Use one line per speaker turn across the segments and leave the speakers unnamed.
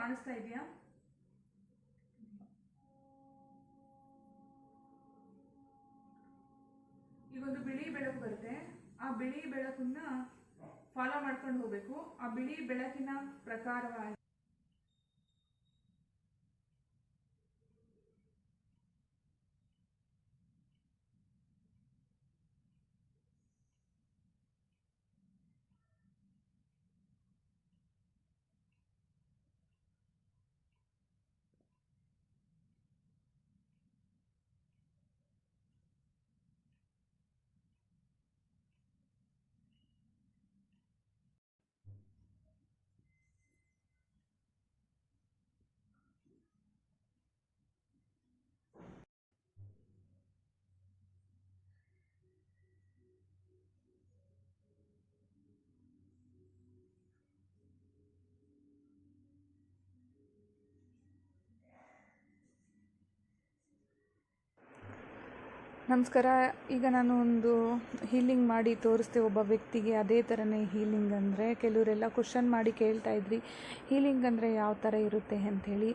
ಕಾಣಿಸ್ತಾ ಇದೆಯಾ? ಈಗ ಒಂದು ಬಿಳಿ ಬೆಳಕು ಬರುತ್ತೆ. ಆ ಬಿಳಿ ಬೆಳಕನ್ನ ಫಾಲೋ ಮಾಡ್ಕೊಂಡು ಹೋಗ್ಬೇಕು. ಆ ಬಿಳಿ ಬೆಳಕಿನ ಪ್ರಕಾರವಾಗಿ. ನಮಸ್ಕಾರ. ಈಗ ನಾನು ಒಂದು ಹೀಲಿಂಗ್ ಮಾಡಿ ತೋರಿಸ್ತೆ ಒಬ್ಬ ವ್ಯಕ್ತಿಗೆ ಅದೇ ಥರನೇ ಹೀಲಿಂಗ್ ಅಂದರೆ. ಕೆಲವರೆಲ್ಲ ಕ್ವಶನ್ ಮಾಡಿ ಕೇಳ್ತಾ ಇದ್ರಿ ಹೀಲಿಂಗ್ ಅಂದರೆ ಯಾವ ಥರ ಇರುತ್ತೆ? ಅಂಥೇಳಿ.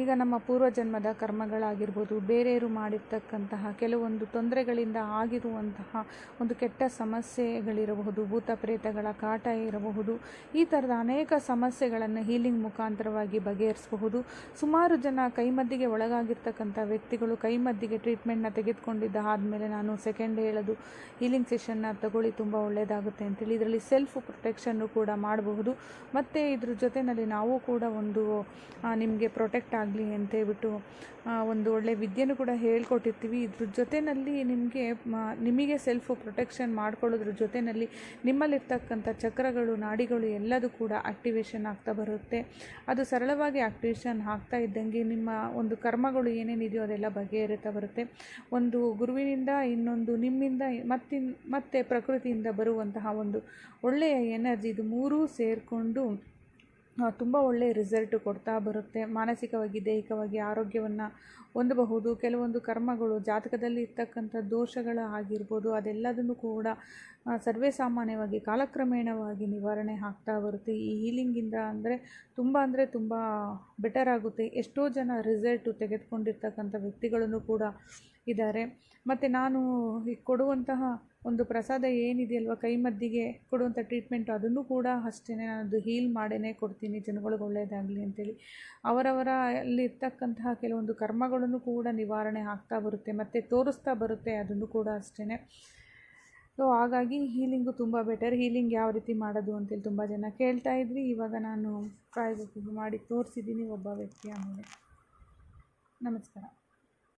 ಈಗ ನಮ್ಮ ಪೂರ್ವಜನ್ಮದ ಕರ್ಮಗಳಾಗಿರ್ಬೋದು, ಬೇರೆಯವರು ಮಾಡಿರ್ತಕ್ಕಂತಹ ಕೆಲವೊಂದು ತೊಂದರೆಗಳಿಂದ ಆಗಿರುವಂತಹ ಒಂದು ಕೆಟ್ಟ ಸಮಸ್ಯೆಗಳಿರಬಹುದು, ಭೂತ ಪ್ರೇತಗಳ ಕಾಟ ಇರಬಹುದು. ಈ ಥರದ ಅನೇಕ ಸಮಸ್ಯೆಗಳನ್ನು ಹೀಲಿಂಗ್ ಮುಖಾಂತರವಾಗಿ ಬಗೆಹರಿಸಬಹುದು. ಸುಮಾರು ಜನ ಕೈಮದ್ದಿಗೆ ಒಳಗಾಗಿರ್ತಕ್ಕಂಥ ವ್ಯಕ್ತಿಗಳು ಕೈಮದ್ದಿಗೆ ಟ್ರೀಟ್ಮೆಂಟ್ನ ತೆಗೆದುಕೊಂಡಿದ್ದ ಆದಮೇಲೆ ನಾನು ಸೆಕೆಂಡ್ ಹೇಳೋದು ಹೀಲಿಂಗ್ ಸೆಷನ್ನ ತಗೊಳ್ಳಿ, ತುಂಬ ಒಳ್ಳೆಯದಾಗುತ್ತೆ ಅಂತೇಳಿ. ಇದರಲ್ಲಿ ಸೆಲ್ಫ್ ಪ್ರೊಟೆಕ್ಷನ್ನು ಕೂಡ ಮಾಡಬಹುದು. ಮತ್ತು ಇದ್ರ ಜೊತೆಯಲ್ಲಿ ನಾವು ಕೂಡ ಒಂದು ನಿಮಗೆ ಪ್ರೊಟೆಕ್ಟ್ ಆಗಲಿ ಅಂತೇಳ್ಬಿಟ್ಟು ಒಂದು ಒಳ್ಳೆ ವಿದ್ಯೆನೂ ಕೂಡ ಹೇಳ್ಕೊಟ್ಟಿರ್ತೀವಿ. ಇದ್ರ ಜೊತೆಯಲ್ಲಿ ನಿಮಗೆ ನಿಮಗೆ ಸೆಲ್ಫ್ ಪ್ರೊಟೆಕ್ಷನ್ ಮಾಡ್ಕೊಳ್ಳೋದ್ರ ಜೊತೆಯಲ್ಲಿ ನಿಮ್ಮಲ್ಲಿರ್ತಕ್ಕಂಥ ಚಕ್ರಗಳು, ನಾಡಿಗಳು ಎಲ್ಲದೂ ಕೂಡ ಆಕ್ಟಿವೇಷನ್ ಆಗ್ತಾ ಬರುತ್ತೆ. ಅದು ಸರಳವಾಗಿ ಆಕ್ಟಿವೇಷನ್ ಆಗ್ತಾ ಇದ್ದಂಗೆ ನಿಮ್ಮ ಒಂದು ಕರ್ಮಗಳು ಏನೇನಿದೆಯೋ ಅದೆಲ್ಲ ಬಗೆಹರಿತಾ ಬರುತ್ತೆ. ಒಂದು ಗುರುವಿನಿಂದ ಇನ್ನೊಂದು ನಿಮ್ಮಿಂದ ಮತ್ತಿನ್ ಮತ್ತೆ ಪ್ರಕೃತಿಯಿಂದ ಬರುವಂತಹ ಒಂದು ಒಳ್ಳೆಯ ಎನರ್ಜಿ ಇದು ಮೂರೂ ಸೇರಿಕೊಂಡು ತುಂಬ ಒಳ್ಳೆಯ ರಿಸಲ್ಟು ಕೊಡ್ತಾ ಬರುತ್ತೆ. ಮಾನಸಿಕವಾಗಿ, ದೈಹಿಕವಾಗಿ ಆರೋಗ್ಯವನ್ನು ಹೊಂದಬಹುದು. ಕೆಲವೊಂದು ಕರ್ಮಗಳು ಜಾತಕದಲ್ಲಿ ಇರ್ತಕ್ಕಂಥ ದೋಷಗಳ ಆಗಿರ್ಬೋದು, ಅದೆಲ್ಲದನ್ನು ಕೂಡ ಸರ್ವೇ ಸಾಮಾನ್ಯವಾಗಿ ಕಾಲಕ್ರಮೇಣವಾಗಿ ನಿವಾರಣೆ ಆಗ್ತಾ ಬರುತ್ತೆ. ಈ ಹೀಲಿಂಗಿಂದ ಅಂದರೆ ತುಂಬ ಅಂದರೆ ತುಂಬ ಬೆಟರ್ ಆಗುತ್ತೆ. ಎಷ್ಟೋ ಜನ ರಿಸಲ್ಟು ತೆಗೆದುಕೊಂಡಿರ್ತಕ್ಕಂಥ ವ್ಯಕ್ತಿಗಳನ್ನು ಕೂಡ ಇದ್ದಾರೆ. ಮತ್ತು ನಾನು ಈ ಕೊಡುವಂತಹ ಒಂದು ಪ್ರಸಾದ ಏನಿದೆಯಲ್ವ ಕೈಮದ್ದಿಗೆ ಕೊಡುವಂಥ ಟ್ರೀಟ್ಮೆಂಟು ಅದನ್ನು ಕೂಡ ಅಷ್ಟೇ ಅದು ಹೀಲ್ ಮಾಡೇ ಕೊಡ್ತೀನಿ, ಜನಗಳಿಗೆ ಒಳ್ಳೆಯದಾಗಲಿ ಅಂತೇಳಿ. ಅವರವರ ಅಲ್ಲಿರ್ತಕ್ಕಂತಹ ಕೆಲವೊಂದು ಕರ್ಮಗಳನ್ನು ಕೂಡ ನಿವಾರಣೆ ಆಗ್ತಾ ಬರುತ್ತೆ, ಮತ್ತು ತೋರಿಸ್ತಾ ಬರುತ್ತೆ, ಅದನ್ನು ಕೂಡ ಅಷ್ಟೇ ಸೊ ಹಾಗಾಗಿ ಹೀಲಿಂಗು ತುಂಬ ಬೆಟರ್ ಹೀಲಿಂಗ್ ಯಾವ ರೀತಿ ಮಾಡೋದು ಅಂತೇಳಿ ತುಂಬ ಜನ ಕೇಳ್ತಾ ಇದ್ರಿ ಇವಾಗ ನಾನು ಪ್ರಾಯೋಗಿಕ ಮಾಡಿ ತೋರಿಸಿದ್ದೀನಿ ಒಬ್ಬ ವ್ಯಕ್ತಿಯ ಮೇಲೆ ನಮಸ್ಕಾರ.